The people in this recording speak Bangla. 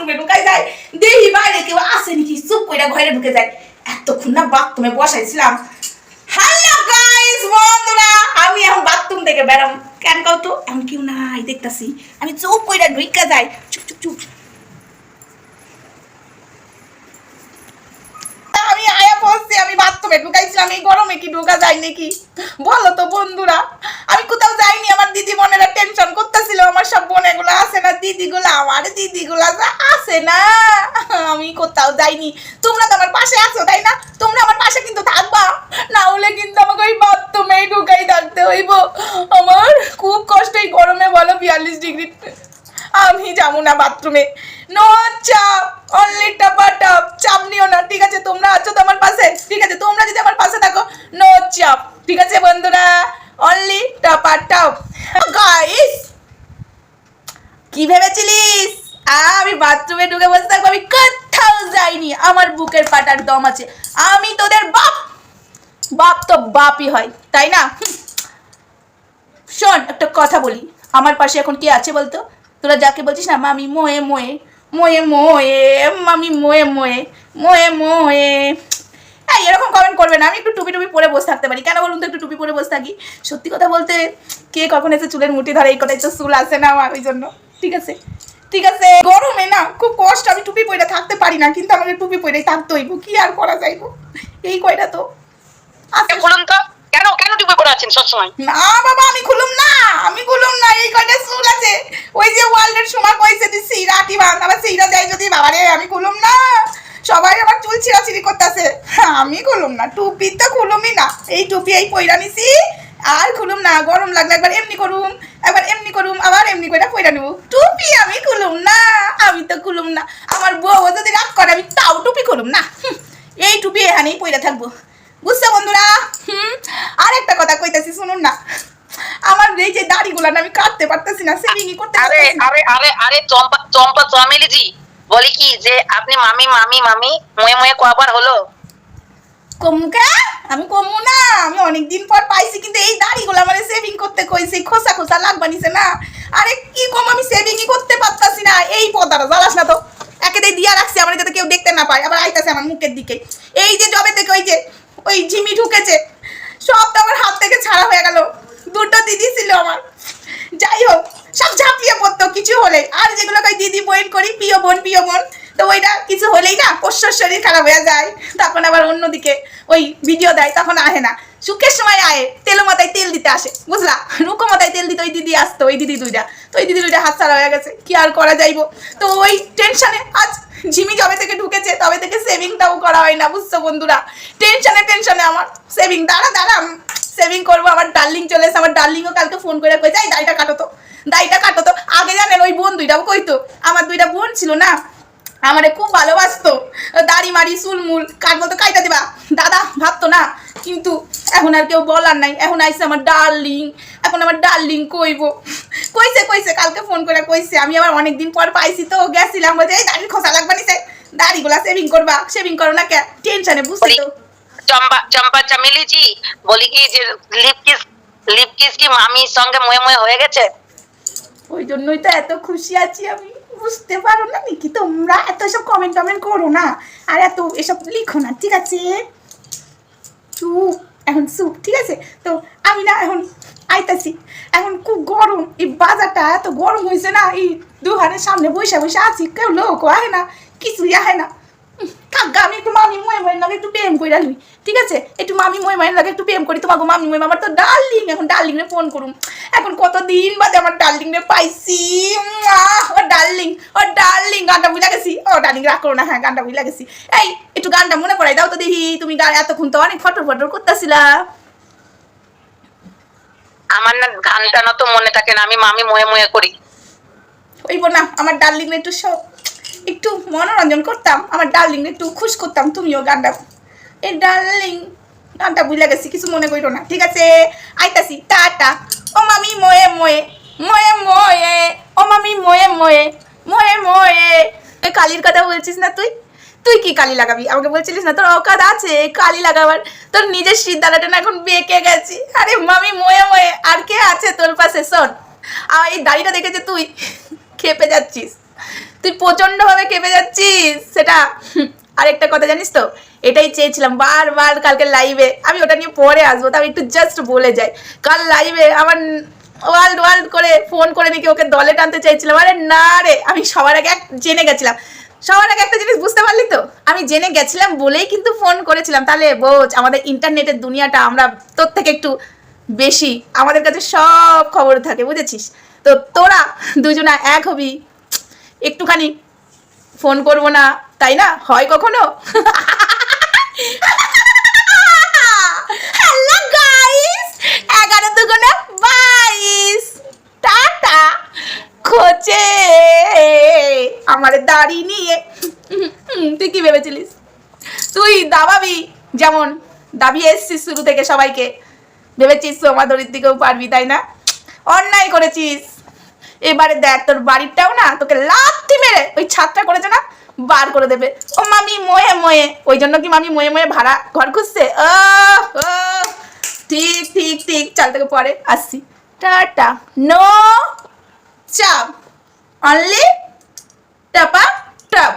বাথরুমে ঢুকাই যায়, দেখি বাইরে কেউ আসে নাকি, চুপ করে ঘরে ঢুকে যায়। এতক্ষণ না বাথরুমে বসাইছিলাম। হ্যালো গাইস বন্ধুরা, আমি এখন বাথরুম থেকে বেরাম। কেন কও তো কেউ নাই দেখতাছি। আমি চুপ ঢুইকা যাই। চুপ চুপ চুপ। আমি আয়া বসছি আমি বাথরুমে ঢুকাইছিলাম। এই গরমে কি ঢোকা যায় নাকি? বলো তো বন্ধুরা আমি কোথাও যাইনি আমার দিদি বোনেরা টেনশন করতেছিল আমার সব বোনেগুলো আছে না দিদিগুলো আমার দিদিগুলো যা আছে না আমি যাইনি তোমরা তো আমার পাশে আছো, তাই না? তোমরা আমার পাশে কিন্তু থাকবা। না হলে কিন্তু আমাকে ওই বাথরুমেই ঢুকাই থাকতে হইব। আমার খুব কষ্ট এই গরমে, বলো বিয়াল্লিশ ডিগ্রি। আমি যাব না বাথরুমে। আমি বাথরুমে ঢুকে বসে থাকব, আমি যাইনি আমার বুকের পাটার দম আছে। আমি তোদের বাপ। বাপ তো বাপই হয়, তাই না? শোন, একটা কথা বলি। আমার পাশে এখন কে আছে বলতো? তোরা যাকে বলছিস না, মামি মোয়ে মোয়ে মোয়ে মোয়ে, মামি মোয়ে মোয়ে মোয়ে মোয়ে। হ্যাঁ এরকম কমেন্ট করবে না। আমি একটু টুপি টুপি পরে বসে থাকতে পারি। কেন বলুন তো, একটু টুপি পরে বসে থাকি? সত্যি কথা বলতে, কে কখন এসে চুলের মুঠি ধরে, এই কথাই তো চুল আসে না আমার ওই জন্য। ঠিক আছে? ঠিক আছে? গরমে না খুব কষ্ট আমি টুপি পরে থাকতে পারি না কিন্তু আমাকে টুপি পরেই থাকতে হইব। কি আর করা যাইব? এই কয়টা তো? আছে বলুন তো। কেন কেন টুপি পরে আছেন সবসময়? না বাবা আমি খুলুম না আমি খুলুম না এই কয়টা চুল আছে? ওই যে ওয়ার্ল্ডের সময় কইছে তুই সিরা কি বাং আবার সিরা দেয় যদি বাবা রে আমি খুলুম না। সবাই আমার চুল ছিঁড়াছিড়ি করতেছে। আমি খুলুম না টুপি তো খুলুমই না। এই টুপি এই পয়রা নিছি আর খুলুম না গরম লাগলে একবার এমনি করুম একবার এমনি করুম আবার এমনি করে পয়রা নেব। টুপি আমি খুলুম না আমি তো খুলুম না। আমার বউ যদি রাগ করে আমি তাও টুপি খুলুম না। এই টুপি এখানেই পয়রা থাকব। বুঝছ বন্ধুরা? হুম আর একটা কথা কইতেছি শুনুন না। আমার এই যে দাড়িগুলো না আমি কাটতে পারতেছি না সেভিংই করতে আরে আরে আরে আরে চম্পা চম্পা চামেলি জি বলি কি যে আপনি মামি মামি মামি মুয়ে মুয়ে কবার হলো? কমুকা আমি কমু না। আমি অনেকদিন পর পাইছি, কিন্তু এই দাড়িগুলো আমার সেভিং করতে কইছে খোসা খোসা লাগবা নিছে না? আরে কি কম, আমি সেভিংই করতে পারতাছি না। এই পদাটা জ্বালাস না তো। একেতেই দিয়া রাখছি, আমার যাতে কেউ দেখতে না পায়। আবার আইতাছে আমার মুখের দিকে। এই যে জবে থেকে ওই যে, ওই ঝিমি ঢুকেছে, সব তো আমার হাত থেকে ছাড়া হয়ে গেল। দুটো দিদি ছিল আমার। যাই হোক, সব ঝাঁপিয়ে পড়তো কিছু হলে। আর যেগুলো কই দিদি বোন করি, প্রিয় বোন প্রিয় বোন তো ওইটা কিছু হলেই না পোষ্যর শরীর খারাপ হয়ে যায়। তখন আবার অন্যদিকে ওই ভিডিও দেয়, তখন আহে না। সুখের সময় আয়ে তেলো মাথায় তেল দিতে আসে, বুঝলা? রুকো মাথায় তেল দিতে, ওই দিদি আসতো, ওই দিদি দুইটা। তো ওই দিদি দুইটা হাত ছাড়া হয়ে গেছে, কি আর করা যাইবো? তো ওই টেনশনে আজ ঝিমি জবে থেকে ঢুকেছে, তবে থেকে সেভিংটাও করা হয় না, বুঝছ বন্ধুরা? টেনশনে টেনশনে আমার সেভিং দাঁড়া দাঁড়া সেভিং করব, আমার ডার্লিং চলে এসে আমার ডার্লিংও কালকে ফোন করে কই যাই দাড়িটা কাটো তো দাড়িটা কাটো তো। আগে জানেন, ওই বোন দুইটাও কইতো, আমার দুইটা বোন ছিল না আমারে খুব ভালোবাসতো। দাড়ি মারি চুলমুল কাটবো তো কাইটা দিবা? দাদা ভাবতো না? কিন্তু এখন আর কেউ বলার নাই। এখন আইসে আমার ডার্লিং। এখন আমার ডার্লিং কইবো কইছে কইছে কালকে ফোন করে কইছে। আমি আবার অনেকদিন পর পাইছি তো গেছিলাম। বলছে এই দাড়ির খোসা লাগবা নিছে দাড়িগুলা সেভিং করবা। সেভিং করো না কে টেনশনে বুঝছি তো? চম্পা চম্পা চামেলি জি বলি কি যে লিপ কিস লিপ কিস কি মামির সঙ্গে মুয়ে মুয়ে হয়ে গেছে? ওই জন্যই তো এত খুশি আছি আমি। বুঝতে পারো না নাকি? তোমরা এত এসব কমেন্ট টমেন্ট করো না। আর এত এসব লিখো না, ঠিক আছে? চুপ, এখন চুপ, ঠিক আছে? তো আমি না এখন আইতাছি। এখন খুব গরম, এই বাজারটা এত গরম হয়েছে না, এই দোকানের সামনে বসে বসে আছি, কেউ লোক আহে না, কিছুই আহে না। কাকা আমি একটু মামি ময়ে ময়ের লাগে একটু প্রেম করে লুই ঠিক আছে? একটু মামি ময়ে ময়ের লাগে একটু প্রেম করি তোমাকে মামি ময়ে আমার তো ডার্লিং এখন ডার্লিং রে ফোন করুম। এখন কতদিন বাদে আমার ডার্লিং রে পাইছি ও ডার্লিং ও ডার্লিং গানটা বুঝা গেছি। ও ডার্লিং রাগ করো না হ্যাঁ গানটা বুঝা গেছি। এই একটু গানটা মনে পড়াই দাও তো দেখি তুমি গান এতক্ষণ তো অনেক ফটর ফটর করতেছিলা। আমার না গানটা না তো মনে থাকে না আমি মামি মুয়ে মুয়ে করি। ওইব না আমার ডার্লিং একটু সব একটু মনোরঞ্জন করতাম, আমার ডার্লিং একটু খুশ করতাম, তুমিও গানটা এই ডার্লিং, গানটা বুঝলে গেছি, কিছু মনে করো না, ঠিক আছে? আইতাছি, টাটা। ও মামি, ময়ে ময়ে ময়ে ময়ে, ও মামি, ময়ে ময়ে ময়ে ময়ে। ওই কালির কথা বলছিস না তুই? তুই কি কালি লাগাবি? আমাকে বলছিলিস না, তোর অকাদ আছে, কালি লাগাবার। তোর নিজের সিদ্ধারাটা না এখন বেঁকে গেছি। আরে মামি, ময়ে ময়ে, আর কে আছে তোর পাশে? শোন আর এই দাড়িটা দেখেছে তুই খেপে যাচ্ছিস। তুই প্রচন্ডভাবে খেপে যাচ্ছিস, সেটা আরেকটা কথা জানিস তো? এটাই চেয়েছিলাম বারবার কালকে লাইভে আমি ওটা নিয়ে পরে আসব তাও একটু জাস্ট বলে যাই। কাল লাইভে আমার ওয়ার্ল্ড ওয়ার্ল্ড করে ফোন করে নাকি ওকে দলে টানতে চাইছিলাম। আরে না রে, আমি সবার আগে এক জেনে গেছিলাম। সবার আগে একটা জিনিস বুঝতে পারলি তো? আমি জেনে গেছিলাম বলেই কিন্তু ফোন করেছিলাম। তাহলে বোঝ, আমাদের ইন্টারনেটের দুনিয়াটা আমরা তোর থেকে একটু বেশি। আমাদের কাছে সব খবর থাকে, বুঝেছিস? তো তোরা দুজনা এক হবি। একটুখানি ফোন করব না, তাই না? হয় কখনো? এগারো দুগুণে বাইশ। টাটা। খোঁচে। আমার দাড়ি নিয়ে। তুই কি ভেবেছিলিস? তুই দাবাবি যেমন দাবি এসছিস শুরু থেকে সবাইকে। ভেবেছিস সোমাদরির দিকেও পারবি, তাই না? অন্যায় করেছিস। এবারে দেখ, তোর বাড়িটাও না তোকে লাথি মেরে ওই ছাদটা করেছে না বার করে দেবে। ও মামি, ময়ে ময়ে। ওই জন্য কি মামি ময়ে ময়ে ভাড়া ঘর খুঁজছে? ও ঠিক ঠিক ঠিক। চাল থেকে পরে আসছি। টাটা। নো চাপ। অনলি টাপা, টাপ।